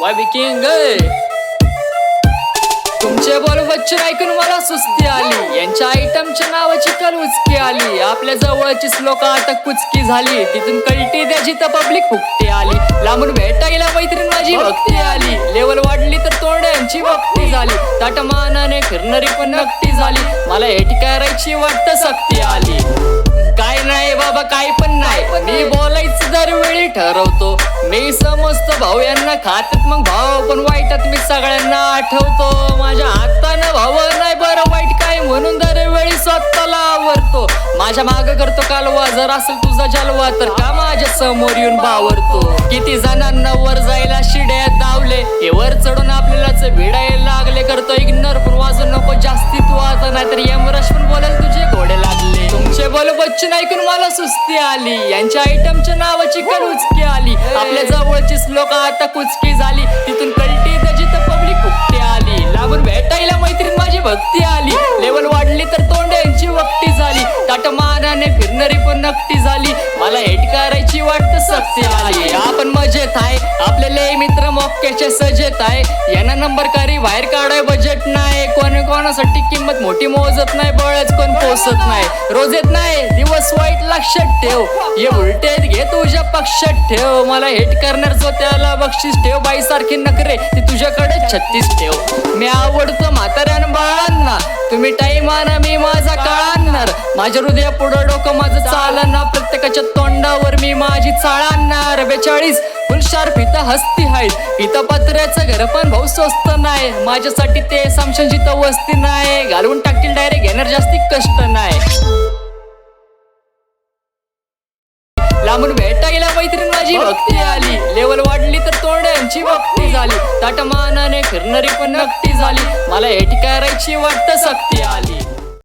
Y king तुमचे बोल बच्चन ऐकून मला सुस्ती आली. यांच्या आयटमच्या नावाची कल उचकी आली. आपल्या जवळचीच लोक आता कुचकी झाली. तिथून कल्टी त्याची तर पब्लिक फुकटी आली. लांबून भेटायला मैत्रीण माझी भक्ती आली. लेवल वाढली तर तोंड्यांची भक्ती झाली. ताटमानाने फिरणारी पण नक्ती झाली. मला हेट करायची वाटत सक्ती आली. ठरवतो. मी समजतो भाऊ यांना खातात मग भाऊ पण वाईटात मी सगळ्यांना आठवतो. माझ्या हातानं भाऊ नाही बरं वाईट काय म्हणून दरवेळी स्वतःला आवरतो. माझ्या माग करतो कालवा जर असेल तुझा जलवा तर का माझ्यासमोर येऊन बावरतो. किती जणांना वर जायला शिड्यात दावले हे वर चढून आपल्यालाच भिडायला लागले. करतो इग्नोर पण वाजून नको जास्ती तू आता नाहीतर यमरश उचकी आली. यांच्या आयटमच्या नावाची कल उचकी आली. आपल्या जवळचीच लोक आता कुचकी झाली. तिथून कल्टी त्याची तर पब्लिक फुकटी आली. लागून भेटायला मैत्रीण माझी भक्ती आली. लेवल वाढली तर तोंड्यांची वक्ती झाली. ताटमानाने फिरणारी पण नक्ती झाली. मला हेट करायची वाटत सक्ती आली. आपण मजेत आहे. आपले लय मित्र मोक्याचे सजेत आहे. यांना नंबर करी बाहेर काढाय बजेट नाही. कोणासाठी किंमत मोठी मोजत नाही बळच कोण पोसत नाही. रोज येत नाही दिवस वाईट लक्षात ठेव. ये उलटेत घे तुझ्या पक्षात ठेव. मला हेट करणार जो त्याला बक्षीस ठेव. बाई सारखी नकरे ती तुझ्याकडे छत्तीस ठेव. मी आवडतो म्हाताऱ्यान बाळांना. तुम्ही टाईम आणा मी माझा काळांणार माझ्या हृदया पुढं डोकं माझं चालणार. प्रत्येकाच्या तोंडावर मी माझी चाळ आणणार. बेचाळीस फुल शार्प इथं हस्ती आहेत इथं पत्र्याचं घर पण भाऊ स्वस्त नाही माझ्यासाठी ते सामशन जिथं वस्ती नाही घालवून टाकतील डायरेक्ट घेणार जास्ती कष्ट नाही लांबून भेटायला मैत्रीण माझी भक्ती आली. लेवल वाढली तर तोड्यांची भक्ती झाली. ताटमानाने फिरणारी पण नक्ती झाली. मला हेट करायची वाटत सक्ती आली.